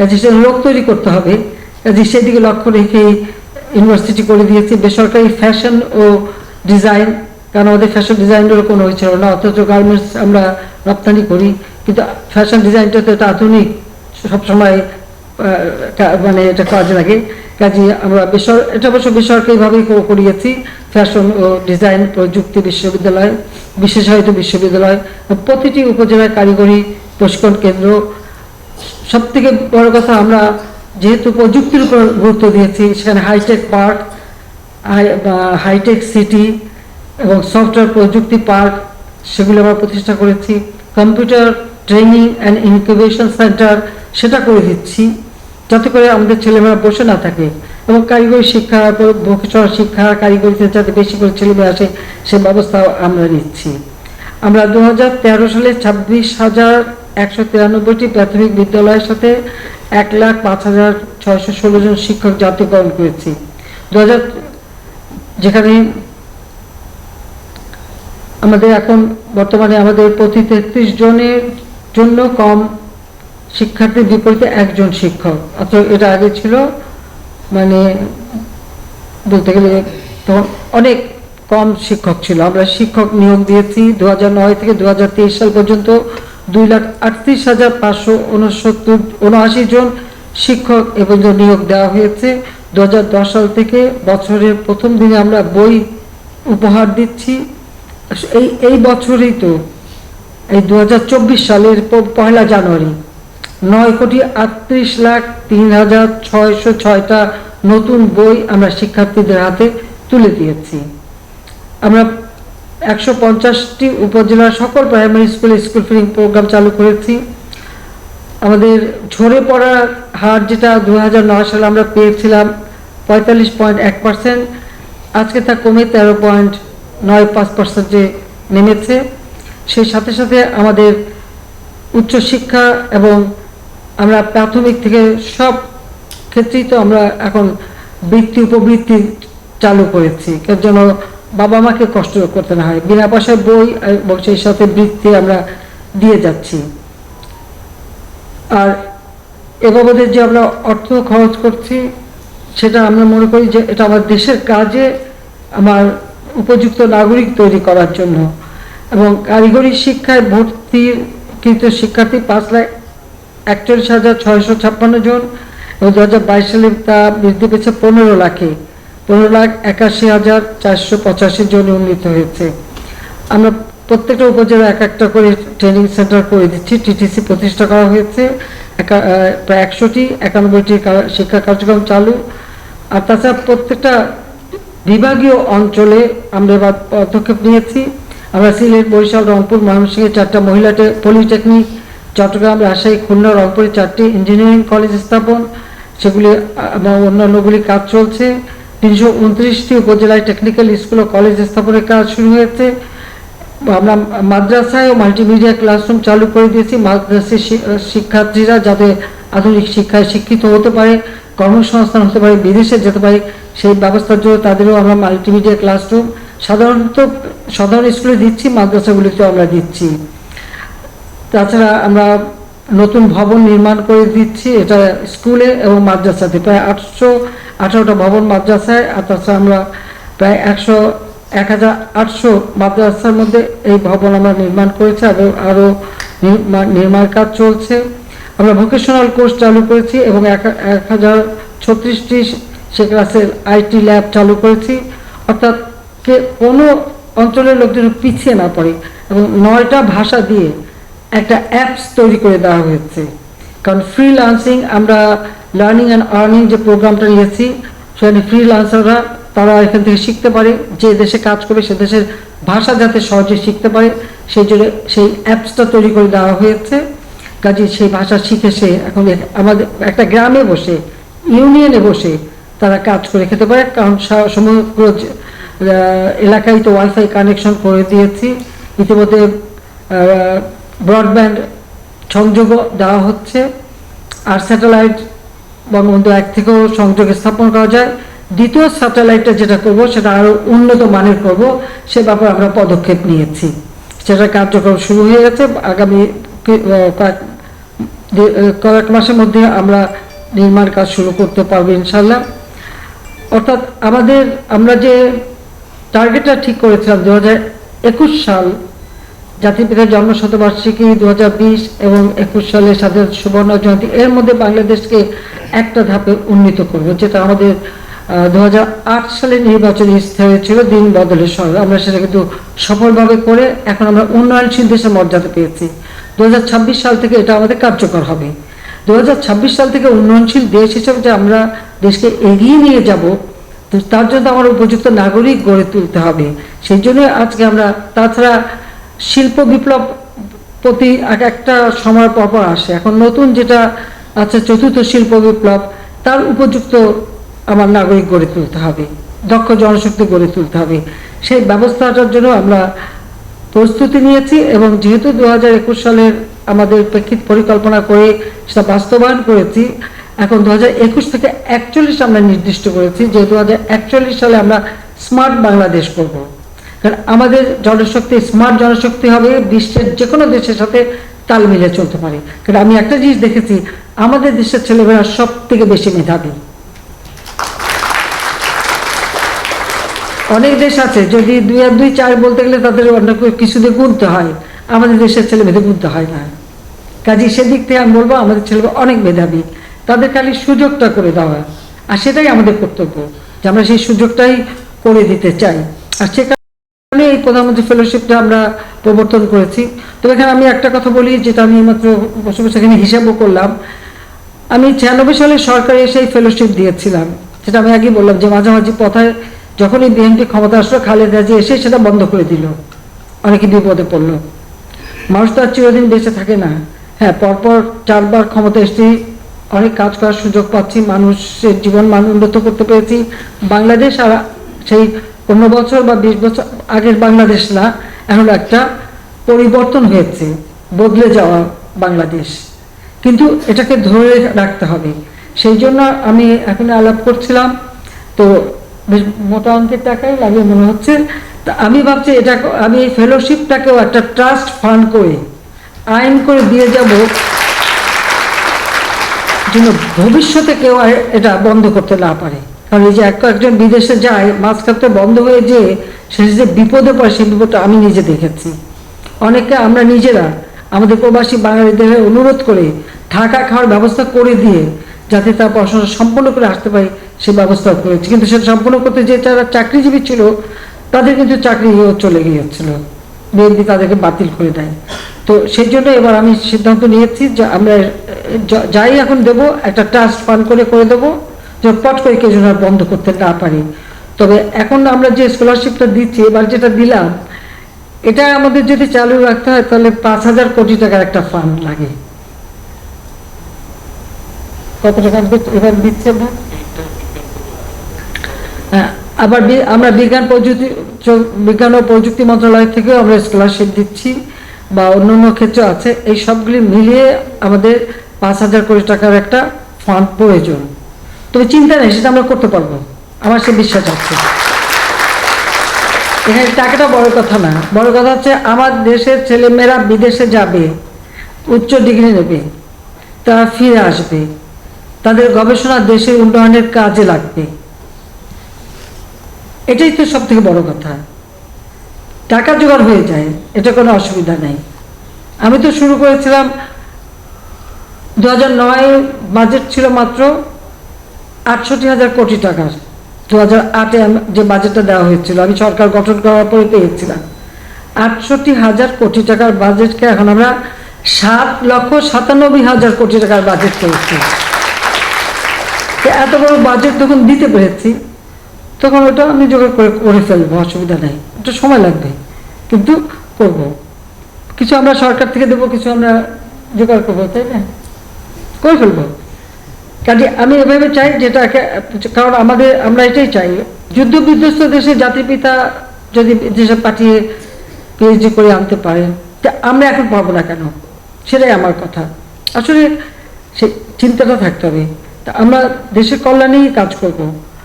কাজে সে লোক তৈরি করতে হবে। কাজে সেদিকে লক্ষ্য রেখে ইউনিভার্সিটি করে দিয়েছি বেসরকারি ফ্যাশন ও ডিজাইন। কারণ আমাদের ফ্যাশন ডিজাইনেরও কোনো হলো না, অথচ গার্মেন্টস আমরা রপ্তানি করি। কিন্তু ফ্যাশন ডিজাইনটা তো একটা আধুনিক, সবসময় মানে এটা কাজে লাগে। কাজে আমরা বেসর, এটা অবশ্য বেসরকারিভাবেই করিয়েছি, ফ্যাশন ও ডিজাইন প্রযুক্তি বিশ্ববিদ্যালয়, বিশেষায়িত বিশ্ববিদ্যালয়। প্রতিটি উপজেলায় কারিগরি প্রশিক্ষণ কেন্দ্র সব থেকে বড় কথা আমরা যেহেতু প্রযুক্তির উপর গুরুত্ব দিয়েছি, সেখানে হাইটেক পার্ক হাইটেক সিটি এবং সফটওয়্যার প্রযুক্তি পার্ক সেগুলো আমরা প্রতিষ্ঠা করেছি। Computer training and incubation centre সেটা করে দিচ্ছি, যাতে করে আমাদের ছেলেমেয়েরা বসে না থাকে এবং কারিগরি শিক্ষা ভোকেশনাল শিক্ষা কারিগরিতে যাতে বেশি করে ছেলেমেয়ে আসে, সে ব্যবস্থাও আমরা নিচ্ছি। আমরা দু তেরো সালে ছাব্বিশ হাজার একশো তিরানব্বইটি প্রাথমিক বিদ্যালয়ের সাথে এক লাখ পাঁচ হাজার ছয়শো ষোলো জন শিক্ষক জাতীয়করণ করেছি। দু হাজার যেখানে আমাদের এখন বর্তমানে আমাদের প্রতি তেত্রিশ জনের জন্য কম শিক্ষার্থীর বিপরীতে একজন শিক্ষক। অথচ এটা আগে ছিল মানে বলতে গেলে তখন অনেক কম শিক্ষক ছিল। আমরা শিক্ষক নিয়োগ দিয়েছি দু নয় থেকে দুহাজার তেইশ সাল পর্যন্ত দুই লাখ আটত্রিশ হাজার পাঁচশো উনসত্তর, উনআশি জন শিক্ষক এ পর্যন্ত নিয়োগ দেওয়া হয়েছে। দু হাজার দশ সাল থেকে বছরের প্রথম দিনে আমরা বই উপহার দিচ্ছি। এই এই বছরই তো, এই দুহাজার চব্বিশ সালের পয়লা জানুয়ারি। নয় কোটি আটত্রিশ লাখ তিন হাজার ছয়শো ছয়টা নতুন বই আমরা শিক্ষার্থীদের হাতে তুলে দিয়েছি। আমরা একশো পঞ্চাশটি উপজেলার সকল প্রাইমারি স্কুলে স্কুল ফিডিং প্রোগ্রাম চালু করেছি। আমাদের ঝরে পড়ার হার যেটা দু হাজার নয় সালে আমরা পেয়েছিলাম পঁয়তাল্লিশ পয়েন্ট এক পার্সেন্ট আজকে তা কমে তেরো পয়েন্ট নয় পাঁচ পার্সেন্টে নেমেছে। সেই সাথে সাথে আমাদের উচ্চশিক্ষা এবং আমরা প্রাথমিক থেকে সব ক্ষেত্রেই তো আমরা এখন বৃত্তি, উপবৃত্তি চালু করেছি। জন্য বাবা মাকে কষ্ট করতে না হয়। বিনা পয়সায় বই এবং সেই সাথে বৃত্তি আমরা দিয়ে যাচ্ছি। আর এ বাবদের যে আমরা অর্থ খরচ করছি, সেটা আমরা মনে করি যে এটা আমার দেশের কাজে আমার উপযুক্ত নাগরিক তৈরি করার জন্য। এবং কারিগরি শিক্ষায় ভর্তির কৃত শিক্ষার্থী পাঁচ লাখ একচল্লিশ হাজার ছয়শো ছাপ্পান্ন জন এবং দু হাজার বাইশ সালে তা বৃদ্ধি পেয়েছে পনেরো লাখে। পনেরো লাখ একাশি হাজার চারশো পঁচাশি জন উন্নীত হয়েছে। আমরা প্রত্যেকটা উপজেলা এক একটা করে ট্রেনিং সেন্টার করে দিচ্ছি টিটিসি প্রতিষ্ঠা করা হয়েছে প্রায় একশোটি, একানব্বইটি শিক্ষা কার্যক্রম চালু। আর তাছাড়া প্রত্যেকটা বিভাগীয় অঞ্চলে আমরা এবার পদক্ষেপ নিয়েছি। আমরা সিলেট, বরিশাল, রংপুর, ময়মনসিংহে চারটা মহিলাটি পলিটেকনিক, চট্টগ্রাম, রাজশাহী, খুলনা, রংপুরে চারটি ইঞ্জিনিয়ারিং কলেজ স্থাপন। সেগুলি এবং অন্যান্যগুলি কাজ চলছে। তিনশো উনত্রিশটি উপজেলায় টেকনিক্যাল স্কুল ও কলেজ স্থাপনের কাজ শুরু হয়েছে। আমরা মাদ্রাসায় ও মাল্টিমিডিয়া ক্লাসরুম চালু করে দিয়েছি। মাদ্রাসার শিক্ষার্থীরা যাতে আধুনিক শিক্ষায় শিক্ষিত হতে পারে, কর্মসংস্থান হতে পারে, বিদেশে যেতে পারে, সেই ব্যবস্থার জন্য তাদেরও আমরা মাল্টিমিডিয়া ক্লাসরুম সাধারণত, সাধারণ স্কুলে দিচ্ছি, মাদ্রাসাগুলিতেও আমরা দিচ্ছি। তাছাড়া আমরা নতুন ভবন নির্মাণ করে দিচ্ছি। এটা স্কুলে এবং মাদ্রাসাতে। প্রায় আটশো আঠারোটা ভবন মাদ্রাসায়, আর তাছাড়া আমরা প্রায় একশো, এক হাজার আটশো মাদ্রাসার মধ্যে এই ভবন আমরা নির্মাণ করেছি এবং আরও নির্মাণ কাজ চলছে। আমরা ভোকেশনাল কোর্স চালু করেছি এবং এক এক হাজার ছত্রিশটি সে ক্লাসের আইটি ল্যাব চালু করেছি। অর্থাৎ কে কোনো অঞ্চলের লোক যেন পিছিয়ে না পড়ে এবং নয়টা ভাষা দিয়ে একটা অ্যাপস তৈরি করে দেওয়া হয়েছে। কারণ ফ্রিল্যান্সিং আমরা লার্নিং অ্যান্ড আর্নিং যে প্রোগ্রামটা নিয়েছি, সেখানে ফ্রিল্যান্সাররা তারা এখান থেকে শিখতে পারে, যে দেশে কাজ করবে, সে দেশের ভাষা যাতে সহজে শিখতে পারে, সেই জন্য সেই অ্যাপসটা তৈরি করে দেওয়া হয়েছে। কাজে সেই ভাষা শিখে সে এখন আমাদের একটা গ্রামে বসে ইউনিয়নে বসে তারা কাজ করে খেতে পারে। কারণ সমগ্র এলাকায় তো ওয়াইফাই কানেকশন করে দিয়েছি। ইতিমধ্যে ব্রডব্যান্ড সংযোগও দেওয়া হচ্ছে আর স্যাটেলাইট বঙ্গবন্ধু এক থেকেও সংযোগ স্থাপন করা যায়। দ্বিতীয় স্যাটেলাইটটা যেটা করব, সেটা আরও উন্নত মানের করব, সে ব্যাপারে আমরা পদক্ষেপ নিয়েছি। সেটা কার্যক্রম শুরু হয়ে গেছে। আগামী কয়েক কয়েক মাসের মধ্যে আমরা নির্মাণ কাজ শুরু করতে পারব ইনশাল্লাহ অর্থাৎ আমাদের, আমরা যে টার্গেটটা ঠিক করেছিলাম দু হাজার একুশ সাল জাতির পিতার জন্ম শতবার্ষিকী দু হাজার বিশ এবং একুশ সালের স্বাধীনতা সুবর্ণ জয়ন্তী, এর মধ্যে বাংলাদেশকে একটা ধাপে উন্নীত করব, যেটা আমাদের দু হাজার আট সালে নির্বাচনে স্থির হয়েছিল দিন বদলের সঙ্গে আমরা সেটা কিন্তু সফলভাবে করে এখন আমরা উন্নয়নশীল দেশের মর্যাদা পেয়েছি। দু সাল থেকে এটা আমাদের কার্যকর হবে। দু সাল থেকে উন্নয়নশীল দেশ হিসেবে যে আমরা দেশকে এগিয়ে নিয়ে যাব তার জন্য আমার উপযুক্ত নাগরিক গড়ে তুলতে হবে। সেই জন্য আজকে আমরা তাছাড়া শিল্প বিপ্লব প্রতি এক একটা সময় পর পর আসে। এখন নতুন যেটা আছে চতুর্থ শিল্প বিপ্লব, তার উপযুক্ত আমার নাগরিক গড়ে তুলতে হবে, দক্ষ জনশক্তি গড়ে তুলতে হবে। সেই ব্যবস্থাটার জন্য আমরা প্রস্তুতি নিয়েছি এবং যেহেতু দু হাজার একুশ সালের আমাদের প্রেক্ষিত পরিকল্পনা করে সেটা বাস্তবায়ন করেছি, এখন দু হাজার একুশ থেকে একচল্লিশ আমরা নির্দিষ্ট করেছি যে দু হাজার একচল্লিশ সালে আমরা স্মার্ট বাংলাদেশ করব। কারণ আমাদের জনশক্তি স্মার্ট জনশক্তি হবে, বিশ্বের যে কোনো দেশের সাথে তাল মিলে চলতে পারে। কারণ আমি একটা জিনিস দেখেছি, আমাদের দেশের ছেলেমেয়েরা সব থেকে বেশি মেধাবী। অনেক দেশ আছে, যদি দুই আর দুই চার বলতে গেলে তাদের অন্য কিছু দিয়ে গুনতে হয়, আমাদের দেশের ছেলে মেয়েদের গুনতে হয় না। কাজে সেদিক থেকে আমি বলব, আমাদের ছেলে অনেক মেধাবী। তাদের খালি সুযোগটা করে দেওয়া, আর সেটাই আমাদের কর্তব্য, যে আমরা সেই সুযোগটাই করে দিতে চাই। আর সে এই প্রধানমন্ত্রী ফেলোশিপটা আমরা প্রবর্তন করেছি। তবে এখানে আমি একটা কথা বলি, যেটা আমি মাত্র বসে বসে এখানে হিসাবও করলাম। আমি ছিয়ানব্বই সালে সরকারে সেই ফেলোশিপ দিয়েছিলাম। সেটা আমি আগে বললাম যে মাঝামাঝি পথায় যখনই বিএনপি ক্ষমতা আসলো, খালেদা জি এসে সেটা বন্ধ করে দিল। অনেকে বিপদে পড়ল। মানুষ তো আর চিরদিন বেঁচে থাকে না। হ্যাঁ পরপর চারবার ক্ষমতা এসেছি, অনেক কাজ করার সুযোগ পাচ্ছি, মানুষের জীবন মান উন্নত করতে পেরেছি। বাংলাদেশ আর সেই পনেরো বছর বা বিশ বছর আগের বাংলাদেশ না, এখন একটা পরিবর্তন হয়েছে, বদলে যাওয়া বাংলাদেশ। কিন্তু এটাকে ধরে রাখতে হবে। সেই জন্য আমি এখন আলাপ করছিলাম, তো বেশ মোটা অঙ্কের টাকাই লাগে মনে হচ্ছে। তা আমি ভাবছি এটা, আমি এই ফেলোশিপটাকেও একটা ট্রাস্ট ফান্ড করে, আইন করে দিয়ে যাব। যেন ভবিষ্যতে কেউ আর এটা বন্ধ করতে না পারে। কারণ এই যে এক একজন বিদেশে যায় মাছ কাটতে বন্ধ হয়ে যে সে যে বিপদে পড়ে সেই বিপদটা আমি নিজে দেখেছি। অনেকে আমরা নিজেরা আমাদের প্রবাসী বাঙালিদের অনুরোধ করে থাকা খাওয়ার ব্যবস্থা করে দিয়ে যাতে তার পড়াশোনা সম্পূর্ণ করে আসতে পারে, সে ব্যবস্থা করেছি। কিন্তু সেটা সম্পূর্ণ করতে যে যারা চাকরিজীবী ছিল, তাদের কিন্তু চাকরি চলে গিয়েছিল। বিএনপি তাদেরকে বাতিল করে দেয়। তো সেই জন্য এবার আমি সিদ্ধান্ত নিয়েছি যে আমরা যাই এখন দেব, একটা ট্রাস্ট ফান্ড করে করে দেবো। যে পট করে কেউ যেন বন্ধ করতে না পারি। তবে এখন আমরা যে স্কলারশিপটা দিচ্ছি এবার যেটা দিলাম এটা আমাদের যদি চালু রাখতে হয় তাহলে পাঁচ হাজার কোটি টাকার একটা ফান্ড লাগে। কত টাকা এবার দিচ্ছে না হ্যাঁ, আবার আমরা বিজ্ঞান প্রযুক্তি বিজ্ঞান ও প্রযুক্তি মন্ত্রণালয় থেকেও আমরা স্কলারশিপ দিচ্ছি বা অন্যান্য ক্ষেত্রে আছে। এই সবগুলি মিলিয়ে আমাদের পাঁচ হাজার কোটি টাকার একটা ফান্ড প্রয়োজন। তবে চিন্তা নেই, সেটা আমরা করতে পারব। আমার সে বিশ্বাস আছে। এখানে টাকাটা বড় কথা না। বড় কথা হচ্ছে, আমার দেশের ছেলেমেয়েরা বিদেশে যাবে, উচ্চ ডিগ্রি নেবে, তারা ফিরে আসবে। তাদের গবেষণা দেশের উন্নয়নের কাজে লাগবে। এটাই তো সব থেকে বড় কথা। টাকা জোগাড় হয়ে যায়, এটা কোনো অসুবিধা নেই। আমি তো শুরু করেছিলাম, দু হাজার নয় বাজেট ছিল মাত্র আটষট্টি হাজার কোটি টাকার দু হাজার আটে যে বাজেটটা দেওয়া হয়েছিল, আমি সরকার গঠন করার পরে পেয়েছিলাম। আটষট্টি হাজার কোটি টাকার বাজেটকে এখন আমরা সাত লক্ষ সাতানব্বই হাজার কোটি টাকার বাজেট তো এত বড় বাজেট যখন দিতে পেরেছি, তখন ওটা আমি জোগাড় করে করে ফেলব, অসুবিধা নেই। একটু সময় লাগবে, কিন্তু করব। কিছু আমরা সরকার থেকে দেবো, কিছু আমরা জোগাড় করব, তাই না? করে ফেলব। কাজে আমি এভাবে চাই যেটা কারণ আমাদের, আমরা এটাই চাই। যুদ্ধ বিধ্বস্ত দেশে জাতির পিতা যদি দেশে পাঠিয়ে পিএইচডি করে আনতে পারে, তা আমরা এখন পাবো না কেন? সেটাই আমার কথা। আসলে সে চিন্তাটা থাকতে হবে। তা আমরা দেশের কল্যাণেই কাজ করব।